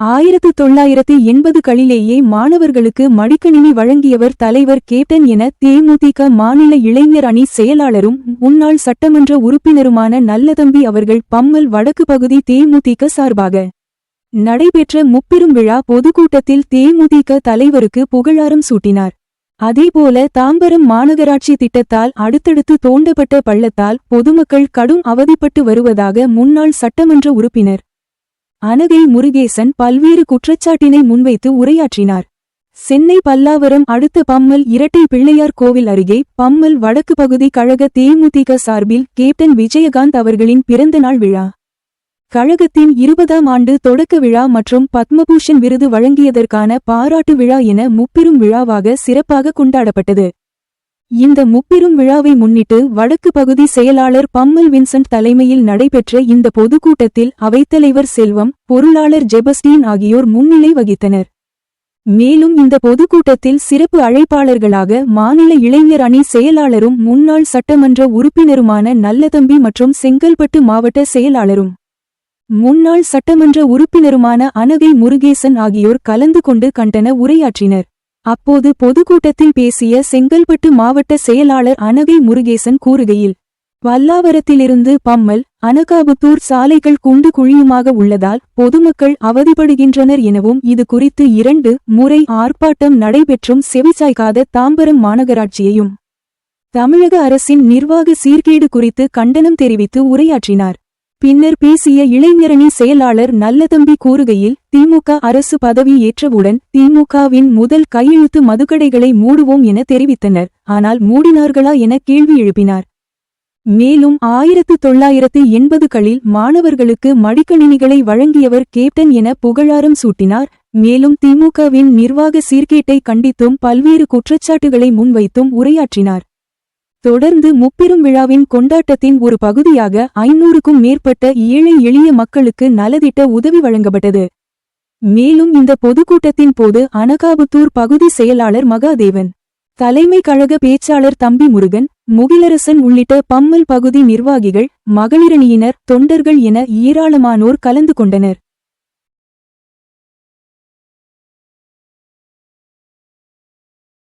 ஆயிரத்து தொள்ளாயிரத்து எண்பதுகளிலேயே மாணவர்களுக்கு மடிக்கணினி வழங்கியவர் தலைவர் கேப்டன் என தேமுதிக மாநில இளைஞர் அணி செயலாளரும் முன்னாள் சட்டமன்ற உறுப்பினருமான நல்லதம்பி அவர்கள் பம்மல் வடக்கு பகுதி தேமுதிக சார்பாக நடைபெற்ற முப்பெரும் விழா பொதுக்கூட்டத்தில் தேமுதிக தலைவருக்கு புகழாரம் சூட்டினார். அதேபோல தாம்பரம் மாநகராட்சி திட்டத்தால் அடுத்தடுத்து தோண்டப்பட்ட பள்ளத்தால் பொதுமக்கள் கடும் அவதிப்பட்டு வருவதாக முன்னாள் சட்டமன்ற உறுப்பினர் அனகை முருகேசன் பல்வேறு குற்றச்சாட்டினை முன்வைத்து உரையாற்றினார். சென்னை பல்லாவரம் அடுத்த பம்மல் இரட்டை பிள்ளையார் கோவில் அருகே பம்மல் வடக்கு பகுதி கழக தேமுதிக சார்பில் கேப்டன் விஜயகாந்த் அவர்களின் பிறந்தநாள் விழா. கழகத்தின் இருபதாம் ஆண்டு தொடக்க விழா மற்றும் பத்மபூஷன் விருது வழங்கியதற்கான பாராட்டு விழா என முப்பெரும் விழாவாக சிறப்பாக கொண்டாடப்பட்டது. இந்த முப்பெரும் விழாவை முன்னிட்டு வடக்கு பகுதி செயலாளர் பம்மல் வின்சென்ட் தலைமையில் நடைபெற்ற இந்த பொதுக்கூட்டத்தில் அவைத்தலைவர் செல்வம் பொருளாளர் ஜெபஸ்டீன் ஆகியோர் முன்னிலை வகித்தனர். மேலும் இந்த பொதுக்கூட்டத்தில் சிறப்பு அழைப்பாளர்களாக மாநில இளைஞர் அணி செயலாளரும் முன்னாள் சட்டமன்ற உறுப்பினருமான நல்லதம்பி மற்றும் செங்கல்பட்டு மாவட்ட செயலாளரும் முன்னாள் சட்டமன்ற உறுப்பினருமான அனகை முருகேசன் ஆகியோர் கலந்து கொண்டு கண்டன உரையாற்றினர். அப்போது பொதுக்கூட்டத்தில் பேசிய செங்கல்பட்டு மாவட்ட செயலாளர் அனகை முருகேசன் கூறுகையில் வல்லாவரத்திலிருந்து பம்மல் அனகாபுத்தூர் சாலைகள் குண்டு குழியுமாக உள்ளதால் பொதுமக்கள் அவதிப்படுகின்றனர் எனவும் இது குறித்து இரண்டு முறை ஆர்ப்பாட்டம் நடைபெற்றும் செவிசாய்க்காத தாம்பரம் மாநகராட்சியையும் தமிழக அரசின் நிர்வாக சீர்கேடு குறித்து கண்டனம் தெரிவித்து உரையாற்றினார். பின்னர் பேசிய இளைஞரணி செயலாளர் நல்லதம்பி கூறுகையில் திமுக அரசு பதவி ஏற்றவுடன் திமுகவின் முதல் கையெழுத்து மதுக்கடைகளை மூடுவோம் என தெரிவித்தனர். ஆனால் மூடினார்களா என கேள்வி எழுப்பினார். மேலும் ஆயிரத்து தொள்ளாயிரத்து எண்பதுகளில் மாணவர்களுக்கு மடிக்கணினிகளை வழங்கியவர் கேப்டன் என புகழாரம் சூட்டினார். மேலும் திமுகவின் நிர்வாக சீர்கேட்டை கண்டித்தும் பல்வேறு குற்றச்சாட்டுகளை முன்வைத்தும் உரையாற்றினார். தொடர்ந்து முப்பெரும் விழாவின் கொண்டாட்டத்தின் ஒரு பகுதியாக ஐநூறுக்கும் மேற்பட்ட ஏழை எளிய மக்களுக்கு நலதிட்ட உதவி வழங்கப்பட்டது. மேலும் இந்த பொதுக்கூட்டத்தின் போது அனகாபுத்தூர் பகுதி செயலாளர் மகாதேவன் தலைமை கழக பேச்சாளர் தம்பி முருகன் முகிலரசன் உள்ளிட்ட பம்மல் பகுதி நிர்வாகிகள் மகளிரணியினர் தொண்டர்கள் என ஏராளமானோர் கலந்து கொண்டனர்.